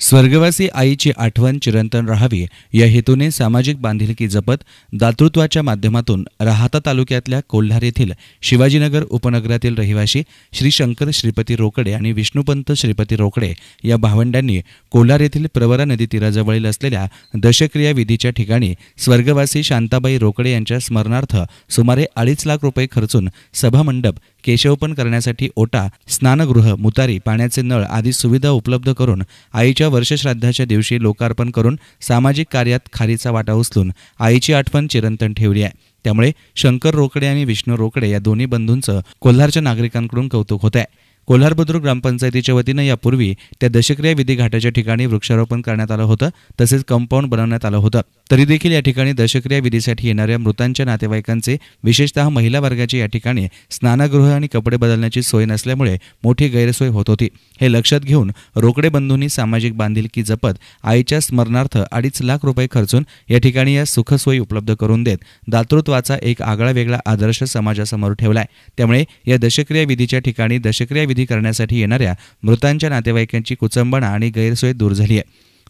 स्वर्गवासी आईची आठवण चिरंतन राहावी या हेतूने सामाजिक बांधिलकी जपत दातृत्वाच्या माध्यमातून राहाता तालुक्यातल्या कोल्हार येथील शिवाजीनगर उपनगरातील रहिवाशी श्री शंकर श्रीपती रोकडे आणि विष्णुपंत श्रीपती रोकडे या भावंडांनी कोल्हार येथील प्रवरा नदी तीराजवळील असलेल्या दशक्रिया विधीच्या ठिकाणी स्वर्गवासी शांताबाई रोकडे यांच्या स्मरणार्थ सुमारे अडीच लाख रुपये खर्चून सभामंडप केशवपन करण्यासाठी ओटा स्नानगृह मुतारी पाण्याचे नळ आदी सुविधा उपलब्ध करून आईच्या वर्षश्राद्धाच्या दिवशी लोकार्पण करून सामाजिक कार्यात खारीचा वाटा उचलून आईची आठवण चिरंतन ठेवली आहे. त्यामुळे शंकर रोकडे आणि विष्णू रोकडे या दोन्ही बंधूंचं कोल्हारच्या नागरिकांकडून कौतुक होत आहे कोल्हार बुद्रुक ग्रामपंचायतीच्या वतीनं यापूर्वी त्या दशक्रिया विधी घाटाच्या ठिकाणी वृक्षारोपण करण्यात आलं होतं तसेच कंपाऊंड बनवण्यात आलं होतं. तरी देखील या ठिकाणी दशक्रिया विधीसाठी येणाऱ्या मृतांच्या नातेवाईकांचे विशेषतः महिला वर्गाची या ठिकाणी स्नानगृह आणि कपडे बदलण्याची सोय नसल्यामुळे मोठी गैरसोय होत होती. हे लक्षात घेऊन रोकडे बंधूंनी सामाजिक बांधिलकी जपत आईच्या स्मरणार्थ अडीच लाख रुपये खर्चून या ठिकाणी या सुखसोयी उपलब्ध करून देत दातृत्वाचा एक आगळा वेगळा आदर्श समाजासमोर ठेवलाय. त्यामुळे या दशक्रिया विधीच्या ठिकाणी दशक्रिया विधी करण्यासाठी येणाऱ्या मृतांच्या नातेवाईकांची कुचंबणा आणि गैरसोय दूर झाली आहे.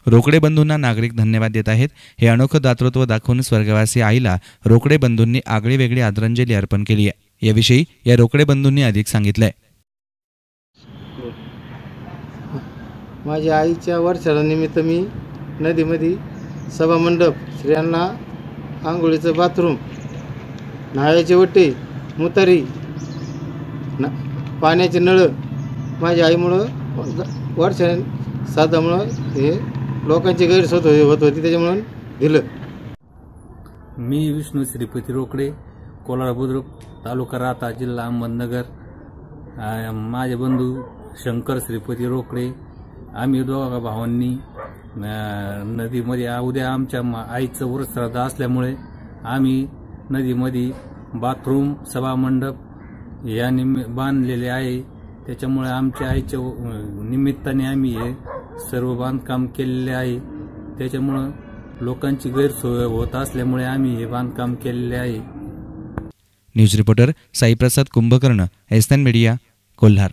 रोकडे बंधूंना नागरिक धन्यवाद देत आहेत. हे अनोखं दातृत्व दाखवून स्वर्गवासी आईला रोकडे बंधूंनी आगळी वेगळी आदरांजली अर्पण केली आहे. याविषयी या रोकडे बंधूंनी अधिक सांगितलंय. माझ्या आईच्या वर्षानिमित्त मी नदीमध्ये सभामंडप स्त्रियांना आंघोळीचं बाथरूम न्हाव्याचे वटे मुतारी पाण्याचे नळ माझ्या आईमुळं वर्ष साधामुळं हे लोकांची गैरसोय होत होत होती त्याच्यामुळं दिलं. मी विष्णू श्रीपती रोकडे कोलार बुद्रुक तालुका राहता जिल्हा अहमदनगर. माझे बंधू शंकर श्रीपती रोकडे आम्ही दोघा भावांनी नदीमध्ये उद्या आमच्या आईचं आईचं श्रद्धा असल्यामुळे आम्ही नदीमध्ये बाथरूम सभामंडप या निम बांधलेले आहे त्याच्यामुळे आमच्या आईच्या निमित्ताने आम्ही हे सर्व बांधकाम केलेले आहे. त्याच्यामुळं लोकांची गैरसोय होत असल्यामुळे आम्ही हे बांधकाम केलेले आहे. News reporter Saiprasad Kumbhakarna S media Kolhar.